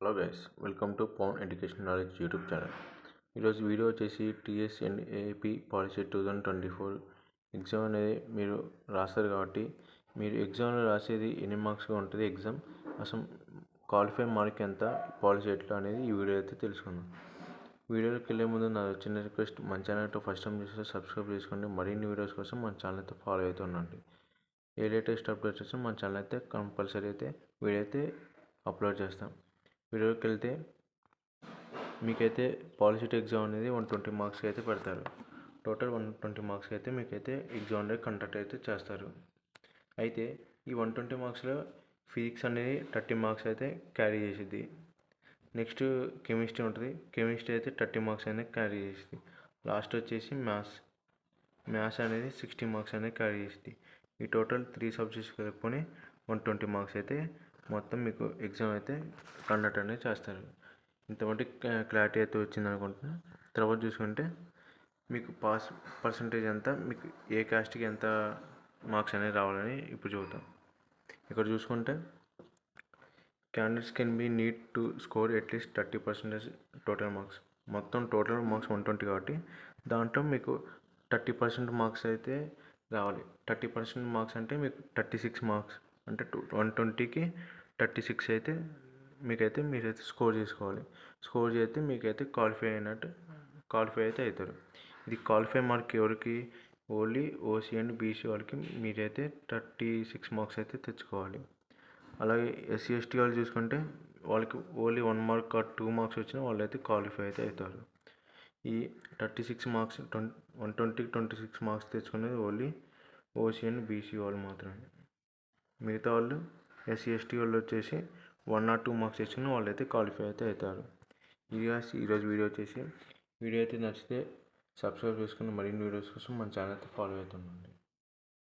Hello guys welcome to Pavan education knowledge YouTube channel ఈరోజు video వచ్చేసి TS and AP policy two thousand twenty four exam అనేది మీరు రాస్తారు కాబట్టి మీరు ఎగ్జామ్లో రాసేది ఎన్ని మార్క్స్గా ఉంటుంది ఎగ్జామ్ అసలు క్వాలిఫై మార్క్ ఎంత పాలసీ ఎట్లా అనేది ఈ వీడియో అయితే తెలుసుకుందాం. వీడియోలోకి వెళ్ళే ముందు నా చిన్న రిక్వెస్ట్ మన ఛానల్తో ఫస్ట్ టైం చూస్తే సబ్స్క్రైబ్ చేసుకోండి. మరిన్ని వీడియోస్ కోసం మన ఛానల్ అయితే ఫాలో అవుతూ ఉండండి. ఏ లేటెస్ట్ అప్డేట్స్ వచ్చినా మన ఛానల్ అయితే కంపల్సరీ అయితే వీడియో అయితే అప్లోడ్ చేస్తాం. వీడియోకి వెళ్తే మీకైతే పాలసీ ఎగ్జామ్ అనేది వన్ ట్వంటీ మార్క్స్కి అయితే పెడతారు. టోటల్ వన్ ట్వంటీ మార్క్స్కి అయితే మీకైతే ఎగ్జామ్ అనేది కండక్ట్ అయితే చేస్తారు. అయితే ఈ వన్ ట్వంటీ మార్క్స్లో ఫిజిక్స్ అనేది థర్టీ మార్క్స్ అయితే క్యారీ చేసిద్ది. నెక్స్ట్ కెమిస్ట్రీ ఉంటుంది. కెమిస్ట్రీ అయితే థర్టీ మార్క్స్ అనేది క్యారీ చేసేది లాస్ట్ వచ్చేసి మ్యాథ్స్. మ్యాథ్స్ అనేది సిక్స్టీ మార్క్స్ అనేది క్యారీ చేసేది ఈ టోటల్ త్రీ సబ్జెక్ట్స్ కలుపుకొని వన్ ట్వంటీ మార్క్స్ అయితే మొత్తం మీకు ఎగ్జామ్ అయితే కండక్ట్ అనేది చేస్తారు. ఇంతమంది క్లారిటీ అయితే వచ్చింది అనుకుంటున్నా. తర్వాత చూసుకుంటే మీకు పాస్ పర్సంటేజ్ ఎంత మీకు ఏ కాస్ట్కి ఎంత మార్క్స్ అనేది రావాలని ఇప్పుడు చూద్దాం. ఇక్కడ చూసుకుంటే candidates can be need to score at least thirty percentage total marks మొత్తం టోటల్ మార్క్స్ వన్ ట్వంటీ కాబట్టి దాంట్లో మీకు థర్టీ పర్సెంట్ మార్క్స్ అయితే రావాలి. థర్టీ పర్సెంట్ మార్క్స్ అంటే మీకు థర్టీ సిక్స్ మార్క్స్ అంటే టూ వన్ ట్వంటీకి థర్టీ సిక్స్ అయితే మీకైతే మీరైతే స్కోర్ చేసుకోవాలి. స్కోర్ చేస్తే మీకైతే క్వాలిఫై అయినట్టు క్వాలిఫై అయితే అవుతారు. ఇది క్వాలిఫై మార్క్ ఎవరికి? ఓన్లీ ఓసీ అండ్ బీసీ వాళ్ళకి మీరైతే థర్టీ సిక్స్ మార్క్స్ అయితే తెచ్చుకోవాలి. అలాగే ఎస్సీ ఎస్టీ వాళ్ళు చూసుకుంటే వాళ్ళకి only one mark two marks వచ్చినా వాళ్ళైతే క్వాలిఫై అయితే అవుతారు. ఈ thirty six marks twenty one ట్వంటీకి ట్వంటీ సిక్స్ మార్క్స్ తెచ్చుకునేది ఓన్లీ ఓసీ అండ్ బీసీ వాళ్ళు మాత్రమే. మిగతా వాళ్ళు ఎస్సీ ఎస్టీ వాళ్ళు వచ్చేసి వన్ ఆర్ టూ మార్క్స్ తెచ్చుకుని వాళ్ళు అయితే క్వాలిఫై అయితే అవుతారు. ఇది ఈరోజు వీడియో వచ్చేసి వీడియో అయితే నచ్చితే సబ్స్క్రైబ్ చేసుకుని మరిన్ని వీడియోస్ కోసం మన ఛానల్ అయితే ఫాలో అవుతుండండి